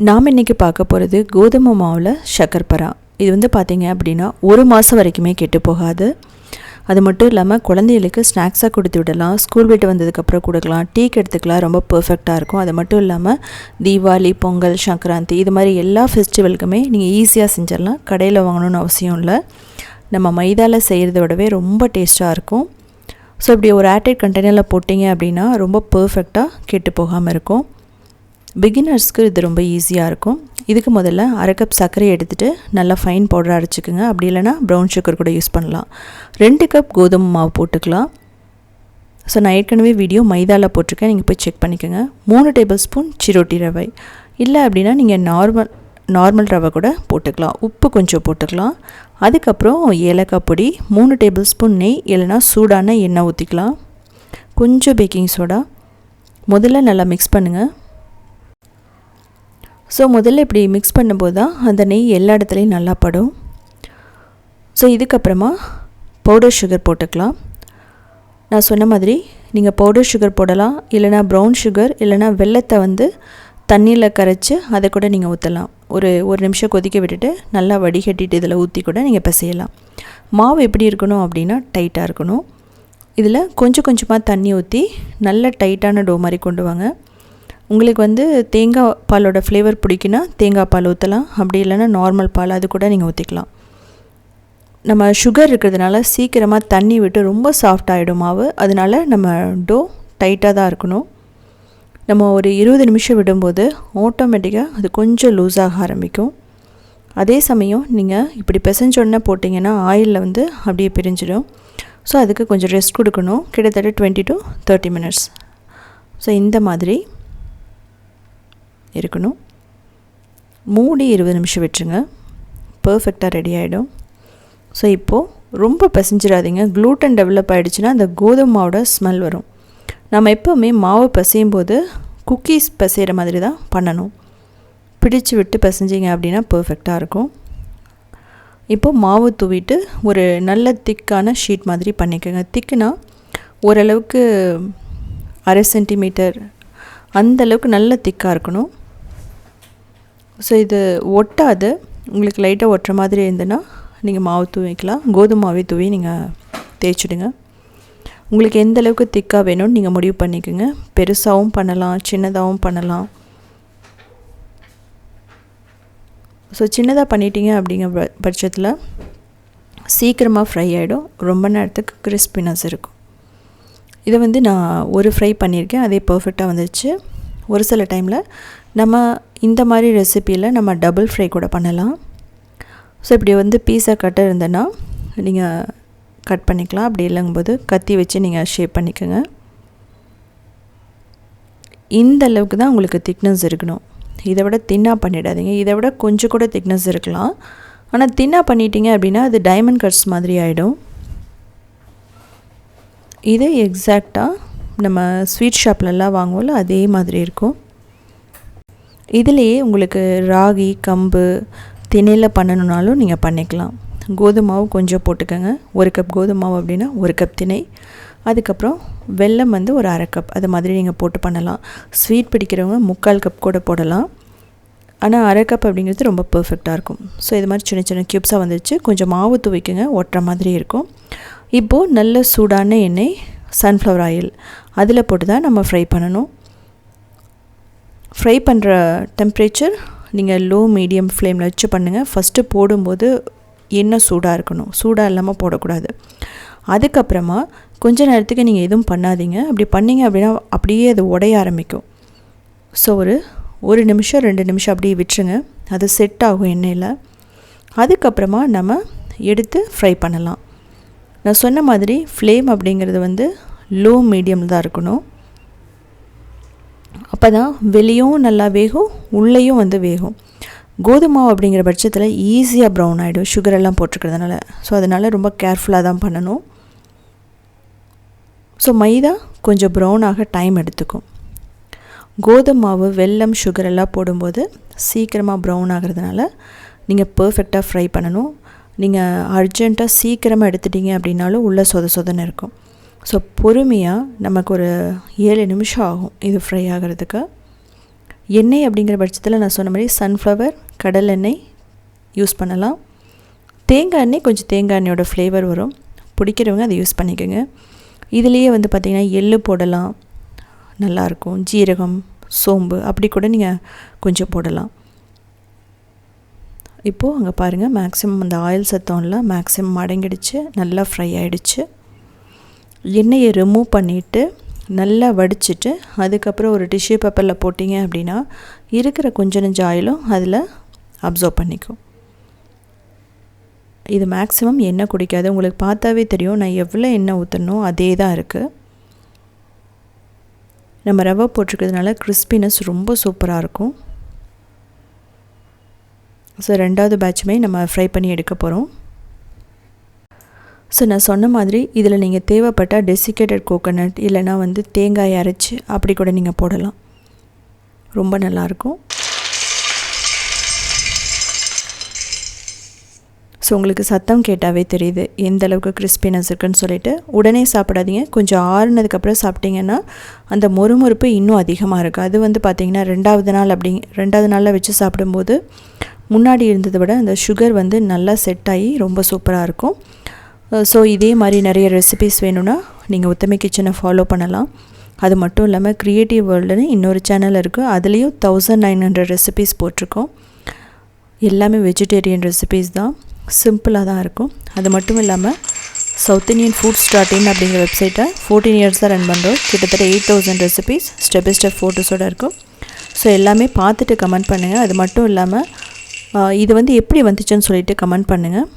நாம் இன்றைக்கி பார்க்க போகிறது கோதுமை மாவில் சக்கர்பரா. இது வந்து பார்த்திங்க அப்படின்னா ஒரு மாதம் வரைக்குமே கெட்டு போகாது. அது மட்டும் இல்லாமல் குழந்தைகளுக்கு ஸ்நாக்ஸாக கொடுத்து விடலாம் ஸ்கூல் விட்டு வந்ததுக்கப்புறம் கொடுக்கலாம் டீக்கு எடுத்துக்கலாம் ரொம்ப பர்ஃபெக்டாக இருக்கும். அது மட்டும் இல்லாமல் தீபாவளி பொங்கல் சங்கராந்தி இது மாதிரி எல்லா ஃபெஸ்டிவலுக்குமே நீங்கள் ஈஸியாக செஞ்சிடலாம். கடையில் வாங்கணும்னு அவசியம் இல்லை. நம்ம மைதாவில் செய்கிறத விடவே ரொம்ப டேஸ்ட்டாக இருக்கும். ஸோ இப்படி ஒரு ஏர்டைட் கண்டெய்னரில் போட்டிங்க அப்படின்னா ரொம்ப பர்ஃபெக்டாக கெட்டு போகாமல் இருக்கும். பிகினர்ஸ்க்கு இது ரொம்ப ஈஸியாக இருக்கும். இதுக்கு முதல்ல அரை கப் சர்க்கரை எடுத்துகிட்டு நல்லா ஃபைன் பவுடர் அரைச்சிக்கோங்க. அப்படி இல்லைனா ப்ரௌன் சுகர் கூட யூஸ் பண்ணலாம். ரெண்டு கப் கோதுமை மாவு போட்டுக்கலாம். ஸோ நான் ஏற்கனவே வீடியோ மைதாவில் போட்டிருக்கேன். நீங்கள் போய் செக் பண்ணிக்கோங்க. மூணு டேபிள் ஸ்பூன் சிரோட்டி ரவை. இல்லை அப்படின்னா நீங்கள் நார்மல் நார்மல் ரவை கூட போட்டுக்கலாம். உப்பு கொஞ்சம் போட்டுக்கலாம். அதுக்கப்புறம் ஏலக்காய் பொடி மூணு டேபிள் ஸ்பூன் நெய் இல்லைனா சூடான எண்ணெய் ஊற்றிக்கலாம் கொஞ்சம் பேக்கிங் சோடா முதல்ல நல்லா மிக்ஸ் பண்ணுங்கள் ஸோ முதல்ல இப்படி மிக்ஸ் பண்ணும்போது தான் அந்த நெய் எல்லா இடத்துலையும் நல்லா படும். ஸோ இதுக்கப்புறமா பவுடர் சுகர் போட்டுக்கலாம். நான் சொன்ன மாதிரி நீங்கள் பவுடர் சுகர் போடலாம் இல்லைனா ப்ரௌன் சுகர் இல்லைனா வெள்ளத்தை வந்து தண்ணியில் கரைச்சி அதை கூட நீங்கள் ஊற்றலாம் ஒரு ஒரு நிமிஷம் கொதிக்க விட்டுட்டு நல்லா வடிகட்டிட்டு இதில் ஊற்றி கூட நீங்கள் பிசையலாம். மாவு எப்படி இருக்கணும் அப்படின்னா டைட்டாக இருக்கணும். இதில் கொஞ்சம் கொஞ்சமாக தண்ணி ஊற்றி நல்ல டைட்டான டோ மாதிரி கொண்டு வாங்க. உங்களுக்கு வந்து தேங்காய் பாலோட ஃப்ளேவர் பிடிக்குன்னா தேங்காய் பால் ஊற்றலாம் அப்படி இல்லைன்னா நார்மல் பால் அது கூட நீங்கள் ஊற்றிக்கலாம் நம்ம சுகர் இருக்கிறதுனால சீக்கிரமாக தண்ணி விட்டு ரொம்ப சாஃப்ட் ஆகிடும் மாவு. அதனால் நம்ம டோ டைட்டாக தான் இருக்கணும். நம்ம ஒரு இருபது நிமிஷம் விடும்போது ஆட்டோமேட்டிக்காக அது கொஞ்சம் லூஸாக ஆரம்பிக்கும். அதே சமயம் நீங்கள் இப்படி பிசைஞ்சோடனே போட்டிங்கன்னா ஆயிலில் வந்து அப்படியே பிரிஞ்சிடும். ஸோ அதுக்கு கொஞ்சம் ரெஸ்ட் கொடுக்கணும். கிட்டத்தட்ட twenty to thirty minutes so இந்த மாதிரி இருக்கணும். மூடி இருபது நிமிஷம் விட்டுருங்க. பர்ஃபெக்டாக ரெடி ஆகிடும் ஸோ இப்போது ரொம்ப பிசைஞ்சிடாதீங்க. க்ளூட்டன் டெவலப் ஆகிடுச்சுன்னா அந்த கோதுமை மாவோட ஸ்மெல் வரும். நம்ம எப்போவுமே மாவு பிசையும் போது குக்கீஸ் பிசைகிற மாதிரி தான் பண்ணணும். பிடிச்சு விட்டு பிசைஞ்சிங்க அப்படின்னா பர்ஃபெக்டாக இருக்கும். இப்போது மாவு தூவிட்டு ஒரு நல்ல திக்கான ஷீட் மாதிரி பண்ணிக்கோங்க. திக்குனா ஓரளவுக்கு அரை சென்டிமீட்டர் அந்தளவுக்கு நல்ல திக்காக இருக்கணும். ஸோ இது ஒட்டாது. உங்களுக்கு லைட்டாக ஒட்டுற மாதிரி இருந்ததுன்னா நீங்கள் மாவு தூவிக்கலாம். கோதுமை மாவே தூவி நீங்கள் தேய்ச்சிடுங்க. உங்களுக்கு எந்த அளவுக்கு திக்காக வேணும்னு நீங்கள் முடிவு பண்ணிக்கோங்க. பெருசாகவும் பண்ணலாம் சின்னதாகவும் பண்ணலாம். ஸோ சின்னதாக பண்ணிட்டீங்க அப்படிங்கிற பட்சத்தில் சீக்கிரமாக ஃப்ரை ஆகிடும் ரொம்ப நேரத்துக்கு கிறிஸ்பினஸ் இருக்கும். இதை வந்து நான் ஒரு ஃப்ரை பண்ணியிருக்கேன். அதே பர்ஃபெக்டாக வந்துச்சு ஒரு சில டைமில் நம்ம இந்த மாதிரி ரெசிப்பியில் நம்ம டபுள் ஃப்ரை கூட பண்ணலாம். ஸோ இப்படி வந்து பீஸா கட்டர் இருந்தேன்னா நீங்கள் கட் பண்ணிக்கலாம். அப்படி இல்லைங்கும்போது கத்தி வச்சு நீங்கள் ஷேப் பண்ணிக்கோங்க. இந்த அளவுக்கு தான் உங்களுக்கு திக்னஸ் இருக்கணும். இதை விட தின்னாக பண்ணிடாதீங்க. இதை விட கொஞ்சம் கூட திக்னஸ் இருக்கலாம். ஆனால் தின்னாக பண்ணிட்டீங்க அப்படின்னா அது டைமண்ட் கட்ஸ் மாதிரி ஆகிடும் இது எக்ஸாக்டாக நம்ம ஸ்வீட் ஷாப்லலாம் வாங்குவோம்ல அதே மாதிரி இருக்கும். இதுலேயே உங்களுக்கு ராகி கம்பு திணையில் பண்ணணுன்னாலும் நீங்கள் பண்ணிக்கலாம். கோதுமை மாவு கொஞ்சம் போட்டுக்கோங்க. ஒரு கப் கோதுமை மாவு அப்படின்னா ஒரு கப் திணை. அதுக்கப்புறம் வெல்லம் வந்து ஒரு அரை கப் அது மாதிரி நீங்கள் போட்டு பண்ணலாம். ஸ்வீட் பிடிக்கிறவங்க முக்கால் கப் கூட போடலாம். ஆனால் அரை கப் அப்படிங்கிறது ரொம்ப பர்ஃபெக்டாக இருக்கும். ஸோ இது மாதிரி சின்ன சின்ன க்யூப்ஸாக வந்துருச்சு. கொஞ்சம் மாவு துவைக்குங்க. ஒட்டுற மாதிரி இருக்கும். இப்போது நல்ல சூடான எண்ணெய் சன்ஃப்ளவர் ஆயில் அதில் போட்டு தான் நம்ம ஃப்ரை பண்ணணும். ஃப்ரை பண்ணுற டெம்ப்ரேச்சர் நீங்கள் லோ மீடியம் ஃப்ளேமில் வச்சு பண்ணுங்கள் ஃபஸ்ட்டு போடும்போது எண்ணெய் சூடாக இருக்கணும். சூடாக இல்லாமல் போடக்கூடாது. அதுக்கப்புறமா கொஞ்ச நேரத்துக்கு நீங்கள் எதுவும் பண்ணாதீங்க. அப்படி பண்ணிங்க அப்படின்னா அப்படியே அது உடைய ஆரம்பிக்கும். ஸோ ஒரு ஒரு நிமிஷம் ரெண்டு நிமிஷம் அப்படியே விட்டுருங்க. அது செட் ஆகும் எண்ணெயில். அதுக்கப்புறமா நம்ம எடுத்து ஃப்ரை பண்ணலாம். நான் சொன்ன மாதிரி ஃப்ளேம் அப்படிங்கிறது வந்து லோ மீடியம் தான் இருக்கணும். அப்போ தான் வெளியும் நல்லா வேகும் உள்ளேயும் வந்து வேகும். கோதுமை அப்படிங்கிற பட்சத்தில் ஈஸியாக ப்ரௌன் ஆகிடும் சுகர் எல்லாம் போட்டிருக்கிறதுனால. ஸோ அதனால் ரொம்ப கேர்ஃபுல்லாக தான் பண்ணணும். ஸோ மைதா கொஞ்சம் ப்ரௌன் ஆக டைம் எடுத்துக்கும். கோதுமை மாவு வெல்லம் சுகர் எல்லாம் போடும்போது சீக்கிரமாக ப்ரௌன் ஆகிறதுனால நீங்கள் பர்ஃபெக்டாக ஃப்ரை பண்ணணும். நீங்கள் அர்ஜெண்ட்டாக சீக்கிரமாக எடுத்துட்டீங்க அப்படின்னாலும் உள்ளே சொத சொதன்னு இருக்கும். ஸோ பொறுமையாக நமக்கு ஒரு ஏழு நிமிஷம் ஆகும் இது ஃப்ரை ஆகிறதுக்கு. எண்ணெய் அப்படிங்கிற பட்சத்தில் நான் சொன்ன மாதிரி சன்ஃப்ளவர் கடல் எண்ணெய் யூஸ் பண்ணலாம். தேங்காய் எண்ணெய் கொஞ்சம் தேங்காய் எண்ணெயோட ஃப்ளேவர் வரும். பிடிக்கிறவங்க அதை யூஸ் பண்ணிக்கோங்க. இதுலேயே வந்து பார்த்திங்கன்னா எள்ளு போடலாம். நல்லாயிருக்கும் ஜீரகம் சோம்பு அப்படி கூட நீங்கள் கொஞ்சம் போடலாம். இப்போது அங்கே பாருங்கள் மேக்ஸிமம் அந்த ஆயில் சத்தம்லாம் மேக்ஸிமம் அடங்கிடுச்சு நல்லா ஃப்ரை ஆகிடுச்சு எண்ணெயை ரிமூவ் பண்ணிவிட்டு நல்லா வடிச்சிட்டு அதுக்கப்புறம் ஒரு டிஷ்யூ பேப்பரில் போட்டிங்க அப்படின்னா இருக்கிற கொஞ்ச நெஞ்ச ஆயிலும் அதில் அப்சர்வ் பண்ணிக்கும். இது மேக்ஸிமம் எண்ணெய் குடிக்காது. உங்களுக்கு பார்த்தாவே தெரியும் நான் எவ்வளோ எண்ணெய் ஊற்றணும் அதே தான் இருக்குது நம்ம ரவை போட்டிருக்கிறதுனால கிறிஸ்பினஸ் ரொம்ப சூப்பராக இருக்கும். ஸோ ரெண்டாவது பேட்சுமே நம்ம ஃப்ரை பண்ணி எடுக்க போகிறோம் ஸோ நான் சொன்ன மாதிரி இதில் நீங்கள் தேவைப்பட்டால் டெசிகேட்டட் கோகோனட் இல்லைனா வந்து தேங்காய் அரைச்சி அப்படி கூட நீங்கள் போடலாம். ரொம்ப நல்லாயிருக்கும். ஸோ உங்களுக்கு சத்தம் கேட்டாவே தெரியுது எந்த அளவுக்கு கிறிஸ்பினஸ் இருக்குன்னு சொல்லிட்டு. உடனே சாப்பிடாதீங்க. கொஞ்சம் ஆறுனதுக்கப்புறம் சாப்பிட்டீங்கன்னா அந்த மொறுமொறுப்பு இன்னும் அதிகமாக இருக்குது அது வந்து பார்த்திங்கன்னா ரெண்டாவது நாள் அப்படி ரெண்டாவது நாளில் வச்சு சாப்பிடும்போது முன்னாடி இருந்ததை விட அந்த சுகர் வந்து நல்லா செட் ஆகி ரொம்ப சூப்பராக இருக்கும். Uh, ஸோ இதே மாதிரி நிறைய ரெசிபிஸ் வேணும்னா நீங்கள் உத்தமை கிச்சனை ஃபாலோ பண்ணலாம். அது மட்டும் இல்லாமல் க்ரியேட்டிவ் வேர்ல்டுன்னு இன்னொரு சேனல் இருக்குது அதுலேயும் தௌசண்ட் நைன் ஹண்ட்ரட் ரெசிபீஸ் போட்டிருக்கோம். எல்லாமே வெஜிடேரியன் ரெசிபீஸ் தான். சிம்பிளாக தான் இருக்கும். அது மட்டும் இல்லாமல் South Indian foods dot in அப்படிங்கிற வெப்சைட்டை ஃபோர்டீன் இயர்ஸ் தான் ரன் பண்ணுறோம் கிட்டத்தட்ட eight thousand recipes step by step ஃபோட்டோஸோடு இருக்கும். ஸோ எல்லாமே பார்த்துட்டு கமெண்ட் பண்ணுங்கள் அது மட்டும் இல்லாமல் இது வந்து எப்படி வந்துச்சுன்னு சொல்லிட்டு கமெண்ட் பண்ணுங்கள்